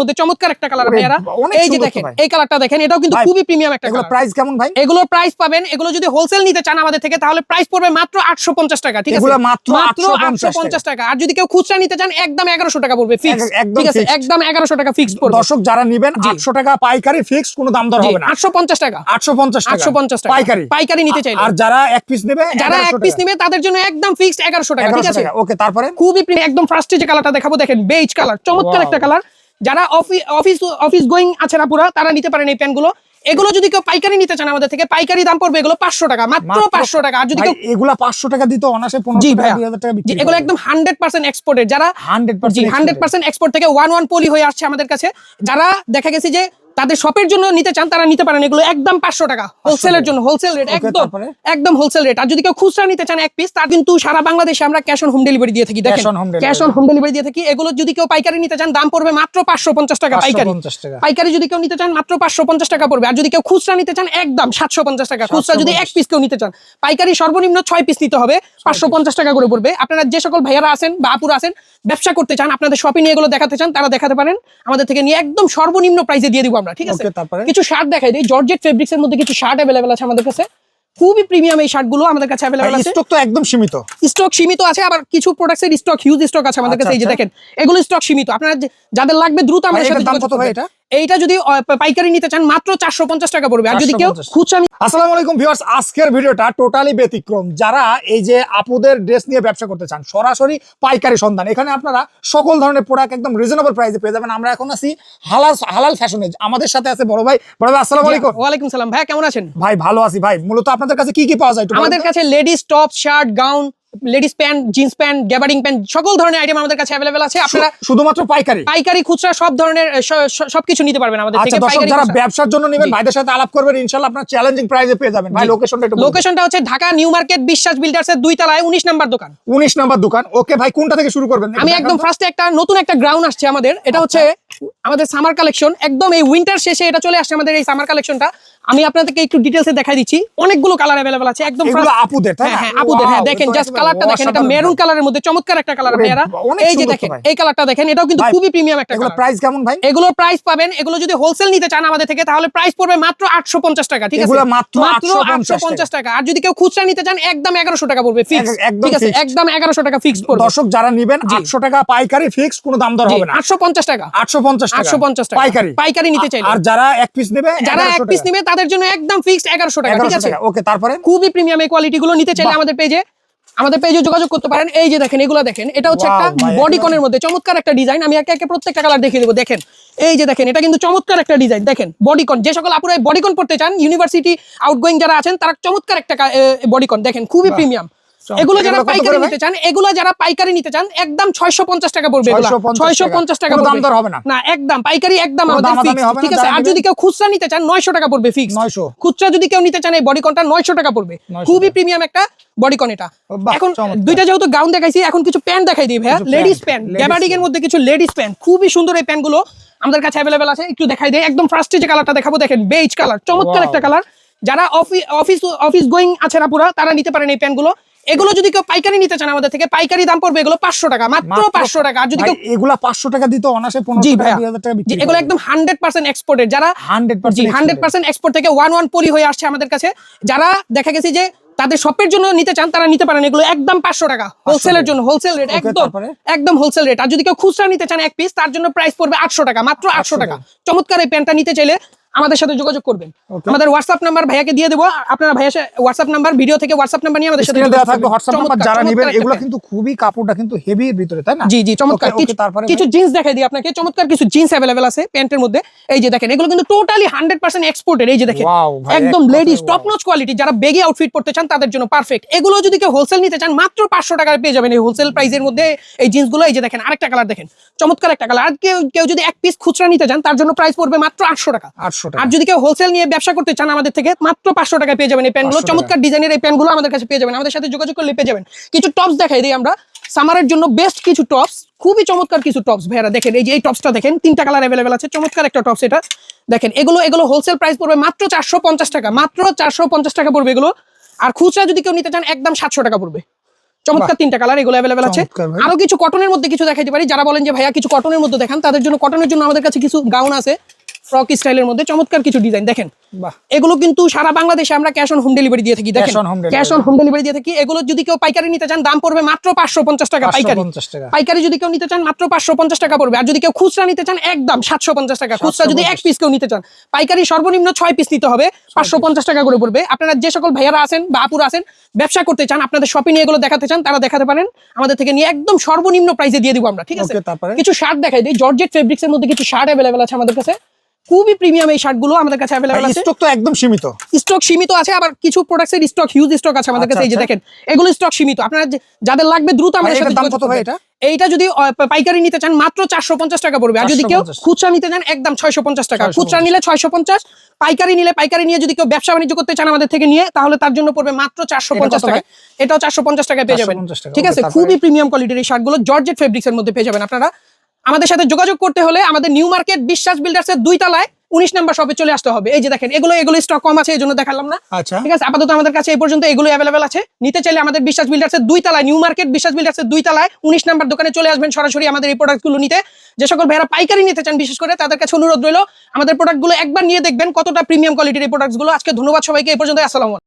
মধ্যে চমৎকার একটা কালার ওরে ভাইয়ারা। বাবা, অনেক এই যে দেখেন এই কালারটা দেখেন এটাও কিন্তু খুবই প্রিমিয়াম একটা কালার প্রাইস কেমন ভাই? এগুলোর প্রাইস পাবেন এগুলো যদি হোলসেল নিতে চান আমাদের থেকে তাহলে প্রাইস পড়বে মাত্র আটশো পঞ্চাশ টাকা ঠিক আছে? এগুলো মাত্র মাত্র 850 টাকা। আর যদি কেউ খুচরা নিতে চান একদম এগারোশো টাকা পড়বে ফিক্স ঠিক আছে? একদম এগারোশো টাকা ফিক্স পড়বে। দর্শক যারা নিবেন টাকা পাইকারি ফিক্স কোনো দাম দর হবে না। আটশো পঞ্চাশ টাকা। আটশো পঞ্চাশ টাকা। আটশো পঞ্চাশ টাকা। পাইকারি। পাইকারি নিতে চাইলে। আর যারা এক পিস নেবে যারা এক পিস নিবে তাদের জন্য একদম ফিক্সড এগারোশো টাকা ঠিক আছে? ওকে তারপরে? খুবই একদম ফার্স্টে যে কালারটা দেখাবো দেখেন বেজ কালার চমৎকার একটা কালার যারা অফিস অফিস গোয়িং আছে না পুরো তারা নিতে পারেন এই প্যান্টগুলো এগুলো যদি কেউ পাইকারি নিতে চান আমাদের থেকে পাইকারি দাম পড়বে এগুলো পাঁচশো টাকা মাত্র পাঁচশো টাকা। আর যদি এগুলো কেউ এগুলা পাঁচশো টাকা দিতে অনাসে জি ভাইয়া। এগুলো একদম হান্ড্রেড পার্সেন্ট এক্সপোর্টের যারা হান্ড্রেড হান্ড্রেড পার্সেন্ট এক্সপোর্ট থেকে ওয়ান ওয়ান পলি হয়ে আসছে আমাদের কাছে। যারা দেখা গেছে যে তাদের শপের জন্য নিতে চান তারা নিতে পারেন এগুলো একদম পাঁচশো টাকা। হোলসেলের জন্য হোলসেল রেট একদম একদম হোলসেল রেট আর যদি কেউ খুচরা নিতে চান এক পিস তার কিন্তু সারা বাংলাদেশে আমরা ক্যাশ অন হোম ডেলিভারি দিয়ে থাকি দেখেন। ক্যাশ অন হোম ডেলিভারি দিয়ে থাকি। এগুলো যদি কেউ পাইকারি নিতে চান দাম পড়বে মাত্র পাঁচশো পঞ্চাশ টাকা পাইকারি। পাইকারি যদি কেউ নিতে চান মাত্র পাঁচশো পঞ্চাশ টাকা পড়বে। আর যদি কেউ খুচরা নিতে চান একদম সাতশো পঞ্চাশ টাকা। খুচরা যদি এক পিস কেউ নিতে চান পাইকারি সর্বনিম্ন ছয় পিস নিতে হবে। পাঁচশো পঞ্চাশ টাকা করে পড়বে। আপনারা যে সকল ভাইয়ারা আছেন বা আপুরা আছেন ব্যবসা করতে চান আপনাদের শপিং নিয়ে এগুলো দেখাতে চান তারা দেখাতে পারেন। আমাদের থেকে নিয়ে একদম সর্বনিম্ন প্রাইসে দিয়ে দিব আমরা ঠিক আছে? তারপরে? কিছু শার্ট দেখাই দিই। জর্জেট ফেব্রিক্স এর মধ্যে কিছু শার্ট অ্যাভেলেবেল আছে আমাদের কাছে। খুবই প্রিমিয়াম এই শার্টগুলো আমাদের কাছে अवेलेबल আছে। স্টক তো একদম সীমিত। স্টক সীমিত আছে আবার কিছু প্রোডাক্টসের স্টক হিউজ স্টক আছে আমাদের কাছে এই যে আচ্ছা, দেখেন। এগুলো স্টক সীমিত। আপনারা যাদের লাগবে দ্রুত আমাদের সাথে দাম কত ভাই এটা? এইটা যদি পাইকারি নিতে চান মাত্র চারশো পঞ্চাশ টাকা পড়বে। আর যদি কেউ 450 খুচরা আসসালামু আলাইকুম ভিউয়ার্স আজকের ভিডিওটা টোটালি ব্যতিক্রম। যারা এই যে আপুদের ড্রেস নিয়ে ব্যবসা করতে চান সরাসরি পাইকারি সন্ধান। এখানে আপনারা সকল ধরনের প্রোডাক্ট একদম রিজনেবল প্রাইসে পেয়ে যাবেন। আমরা এখন আছি হালাল হালাল ফ্যাশনে আমাদের সাথে আছে বড় ভাই। বড় ভাই আসসালামু আলাইকুম। ওয়ালাইকুম সালাম। ভাই কেমন আছেন? ভাই ভালো আছি। ভাই মূলত আপনাদের কাছে কি কি পাওয়া যায় আমাদের কাছে ladies top shirt gown ladies pant jeans pant গ্যাবারিং pant সকল ধরনের আইটেম আমাদের কাছে অ্যাভেলেবেল আছে। আপনারা শুধুমাত্র পাইকারি? পাইকারি খুচরা সব ধরনের সবকিছু নিতে পারবেন আমাদের আচ্ছা থেকে। পাইকারি যারা ব্যবসার জন্য নেবেন ভাইদের সাথে আলাপ করবেন ইনশাআল্লাহ আপনার চ্যালেঞ্জিং প্রাইসে পেয়ে যাবেন। ভাই। লোকেশনটা একটু লোকেশনটা হচ্ছে Dhaka new market Biswas builders এর দুই তলায় উনিশ নাম্বার দোকান। 19 নাম্বার দোকান। ওকে ভাই কোনটা থেকে শুরু করবেন? আমি একদম ফার্স্টে একটা নতুন একটা গ্রাউন্ড আসছে আমাদের। এটা হচ্ছে আমাদের সামার কালেকশন একদম এই উইন্টার শেষে এটা চলে আসছে আমাদের এই সামার কালেকশনটা আমি আপনাদেরকে একটু ডিটেলসে দেখাই দিচ্ছি। অনেকগুলো কালার অ্যাভেলেবল আছে একদম আপুদের তাই হ্যাঁ না? হ্যাঁ আপুদের হ্যাঁ দেখেন জাস্ট কালারটা দেখেন এটা মেরুন কালারের মধ্যে চমৎকার একটা কালার ভাইয়ারা। এই যে দেখেন এই কালারটা দেখেন এটাও কিন্তু খুবই প্রিমিয়াম একটা এগুলো কালার প্রাইস কেমন ভাই? এগুলোর প্রাইস পাবেন এগুলো যদি হোলসেল নিতে চান আমাদের থেকে তাহলে প্রাইস পড়বে মাত্র আটশো পঞ্চাশ টাকা ঠিক আছে? এগুলো মাত্র মাত্র 850 আটশো পঞ্চাশ টাকা। আর যদি কেউ খুচরা নিতে চান একদম এগারোশো টাকা পড়বে ফিক্স একদম ঠিক আছে? একদম এগারোশো টাকা ফিক্স পড়বে। দর্শক যারা নিবেন জি। আটশো টাকা পাইকারি ফিক্স কোনো দাম দর হবে না। আটশো পঞ্চাশ টাকা। আটশো পঞ্চাশ পঞ্চাশ আটশো পঞ্চাশ টাকা। পাইকারি। পাইকারি নিতে চাইলে। আর যারা এক পিস নেবে যারা এক পিস নিবে তাদের জন্য একদম ফিক্সড এগারোশো টাকা ঠিক আছে? ওকে তারপরে? খুবই প্রিমিয়াম এই কোয়ালিটি গুলো নিতে চাইলে আমাদের পেজে আমাদের পেজে যোগাযোগ করতে পারেন। এই যে দেখেন এগুলো দেখেন এটা হচ্ছে একটা বডি কনের মধ্যে। চমৎকার একটা ডিজাইন আমি একে একে প্রত্যেকটা কালার দেখিয়ে দেবো। দেখেন এই যে দেখেন এটা কিন্তু চমৎকার একটা ডিজাইন দেখেন বডিকন যে সকল আপুরা বডিকন পড়তে চান ইউনিভার্সিটি আউটগোয়িং যারা আছেন তারা চমৎকার একটা বডিকন দেখেন খুবই প্রিমিয়াম। এগুলো যারা পাইকারি নিতে চান এগুলো যারা পাইকারি নিতে চান একদম ছয়শো পঞ্চাশ টাকা পড়বে 650 টাকা। কোনো দাম দর হবে না? না একদম পাইকারি একদম আমাদের না ঠিক আছে? আর যদি কেউ খুচরা নিতে চান নয়শো টাকা পড়বে ফিক্স 900 খুচরা যদি কেউ নিতে চান এই বডিকনটা নয়শো টাকা পড়বে। খুবই প্রিমিয়াম একটা বডিকন এটা। এখন দুইটা যেহেতু গাউন দেখাইছি এখন কিছু প্যান্ট দেখাই দিই ভাইয়া। লেডিস প্যান্ট গ্যাবার্ডিং এর মধ্যে কিছু লেডিস প্যান্ট খুবই সুন্দর এই প্যান্টগুলো। আমাদের কাছে অ্যাভেলেবেল আছে একটু দেখাই দিই। একদম ফার্স্টে যে কালারটা দেখাবো দেখেন বেজ কালার চমৎকার. একটা কালার যারা অফিস অফিস অফিস গোয়িং আছে না পুরা তারা নিতে পারেন এই প্যান্টগুলো। এগুলো যদি কেউ পাইকারি নিতে চান আমাদের থেকে পাইকারি দাম পড়বে এগুলো পাঁচশো টাকা মাত্র পাঁচশো টাকা। আর যদি ভাই, কেউ এগুলা পাঁচশো টাকা দিতে অনাসে জি বিক্রি এগুলো একদম হান্ড্রেড পার্সেন্ট এক্সপোর্টের যারা হান্ড্রেড জি হান্ড্রেড পার্সেন্ট এক্সপোর্ট থেকে ওয়ান ওয়ান পলি হয়ে আসছে আমাদের কাছে। যারা দেখা গেছে যে তাদের শপের জন্য নিতে চান তারা নিতে পারেন এগুলো একদম পাঁচশো টাকা। হোলসেলের জন্য হোলসেল রেট একদম একদম হোলসেল রেট আর যদি কেউ খুচরা নিতে চান এক পিস তার জন্য প্রাইস পড়বে আটশো টাকা মাত্র আটশো টাকা। চমৎকার এই প্যান্টটা নিতে চাইলে আমাদের সাথে যোগাযোগ করবেন। আমাদের হোয়াটসঅ্যাপ নাম্বার ভাইয়াকে দিয়ে দেবো। আপনারা ভাইয়া হোয়াটসঅ্যাপ নাম্বার ভিডিও থেকে হোয়াটসঅ্যাপ নাম্বার নিয়ে আমাদের সাথে দেওয়া থাকবে হোয়াটসঅ্যাপ নাম্বার যারা নেবেন এগুলো কিন্তু খুবই কাপড়টা কিন্তু হেভির ভিতরে তাই না? জি জি চমৎকার। কিছু তারপরে কিছু জিন্স দেখাই দিই আপনাকে। চমৎকার কিছু জিন্স অ্যাভেলেবেল আছে প্যান্টের মধ্যে। এই যে দেখেন এগুলো কিন্তু টোটালি হান্ড্রেড পার্সেন্ট এক্সপোর্টের এই যে দেখেন একদম লেডিস টপ নচ কোয়ালিটি যারা বেগে আউটফিট পড়তে চান তাদের জন্য পারফেক্ট এগুলো যদি কেউ হোলসেল নিতে চান মাত্র পাঁচশো টাকায় পেয়ে যাবেন এই হোলসেল প্রাইসের মধ্যে এই জিন্সগুলো এই যে দেখেন আরেকটা কালার দেখেন। চমৎকার একটা কালার আর কেউ কেউ যদি এক পিস খুচরা নিতে চান তার জন্য প্রাইস পড়বে মাত্র আটশো টাকা। আটশো টাকা। আর যদি কেউ হোলসেল নিয়ে ব্যবসা করতে চান আমাদের থেকে মাত্র পাঁচশো টাকায় পেয়ে যাবেন এই প্যান্টগুলো চমৎকার ডিজাইনের এই প্যান্টগুলো আমাদের কাছে পেয়ে যাবেন। আমাদের সাথে যোগাযোগ করলে পেয়ে যাবেন। কিছু টপস দেখাই দিই আমরা। সামারের জন্য বেস্ট কিছু টপস খুবই চমৎকার কিছু টপস ভাইয়ারা দেখেন এই যে এই টপসটা দেখেন তিনটা কালার অ্যাভেলেবেল আছে চমৎকার একটা টপস এটা। দেখেন এগুলো এগুলো হোলসেল প্রাইস পড়বে মাত্র চারশো পঞ্চাশ টাকা মাত্র চারশো পঞ্চাশ টাকা পড়বে এগুলো। আর খুচরা যদি কেউ নিতে চান একদম সাতশো টাকা পড়বে। চমৎকার তিনটা কালার এগুলো অ্যাভেলেবেল আছে। আরও কিছু কটনের মধ্যে কিছু দেখাইতে পারি। যারা বলেন যে ভাইয়া কিছু কটনের মধ্যে দেখান। তাদের জন্য কটনের জন্য আমাদের কাছে কিছু গাউন আছে। ফ্রক স্টাইলের মধ্যে চমৎকার কিছু ডিজাইন দেখেন। এগুলো কিন্তু সারা বাংলাদেশে আমরা ক্যাশ অন হোম ডেলিভারি দিয়ে থাকি দেখেন। ক্যাশ অন হোম ডেলিভারি দিয়ে থাকি। এগুলো যদি কেউ পাইকারি নিতে চান দাম পড়বে মাত্র পাঁচশো পঞ্চাশ টাকা পাইকারি। পাইকারি যদি কেউ নিতে চান মাত্র পাঁচশো পঞ্চাশ টাকা পড়বে। আর যদি কেউ খুচরা নিতে চান একদম সাতশো পঞ্চাশ টাকা। খুচরা যদি এক পিস কেউ নিতে চান পাইকারি সর্বনিম্ন ছয় পিস নিতে হবে। পাঁচশো পঞ্চাশ টাকা করে পড়বে। আপনারা যে সকল ভাইয়ারা আছেন বা আপুরা আছেন ব্যবসা করতে চান আপনাদের শপিং এগুলো দেখাতে চান তারা দেখাতে পারেন। আমাদের থেকে নিয়ে একদম সর্বনিম্ন প্রাইসে দিয়ে দিব আমরা ঠিক আছে? তারপরে? কিছু শার্ট দেখাই দিই। জর্জেট ফেব্রিক্স এর মধ্যে কিছু শার্ট অ্যাভেলেবেল আছে আমাদের কাছে। খুবই প্রিমিয়াম এই শার্টগুলো আমাদের কাছে অ্যাভেলেবেল আছে। স্টক তো একদম সীমিত। স্টক সীমিত আছে আবার কিছু প্রোডাক্টসের স্টক হিউজ স্টক আছে আমাদের কাছে এই যে আচ্ছা, দেখেন এগুলো স্টক সীমিত। আপনারা যাদের লাগবে দ্রুত আমাদের সাথে দাম কত ভাই এটা? এইটা যদি পাইকারি নিতে চান মাত্র চারশো পঞ্চাশ টাকা পড়বে। আর যদি কেউ খুচরা নিতে চান একদম ছয়শো পঞ্চাশ টাকা। খুচরা নিলে ছয়শো পঞ্চাশ পাইকারি নিলে পাইকারি নিয়ে যদি কেউ ব্যবসা বাণিজ্য করতে চান আমাদের থেকে নিয়ে তাহলে তার জন্য পড়বে মাত্র চারশো পঞ্চাশ টাকা। এটাও চারশো পঞ্চাশ টাকায় পেয়ে যাবেন। ঠিক আছে? খুবই প্রিমিয়াম কোয়ালিটির এই শার্টগুলো জর্জেট ফেব্রিক্স এর মধ্যে পেয়ে যাবেন আপনারা। আমাদের সাথে যোগাযোগ করতে হলে আমাদের নিউ মার্কেট বিশ্বাস বিল্ডার্স এর দুই তলায় উনিশ নাম্বার শপে চলে আসতে হবে। এই যে দেখেন এগুলো এগুলো স্টক কম আছে এই জন্য দেখালাম না। আচ্ছা। ঠিক আছে আপাতত আমাদের কাছে এই পর্যন্ত এগুলো অ্যাভেলেবেল আছে। নিতে চাইলে আমাদের বিশ্বাস বিল্ডার্সের দুই তলায় নিউ মার্কেট বিশ্বাস বিল্ডার্সের দুই তলায় উনিশ নাম্বার দোকানে চলে আসবেন সরাসরি আমাদের এই প্রোডাক্টগুলো নিতে। যে সকল ভাইয়েরা পাইকারি নিতে চান বিশেষ করে তাদের কাছে অনুরোধ রইল আমাদের প্রোডাক্টগুলো একবার নিয়ে দেখবেন কতটা প্রিমিয়াম কোয়ালিটির এই প্রোডাক্টগুলো আজকে ধন্যবাদ সবাইকে এই পর্যন্ত আসসালাম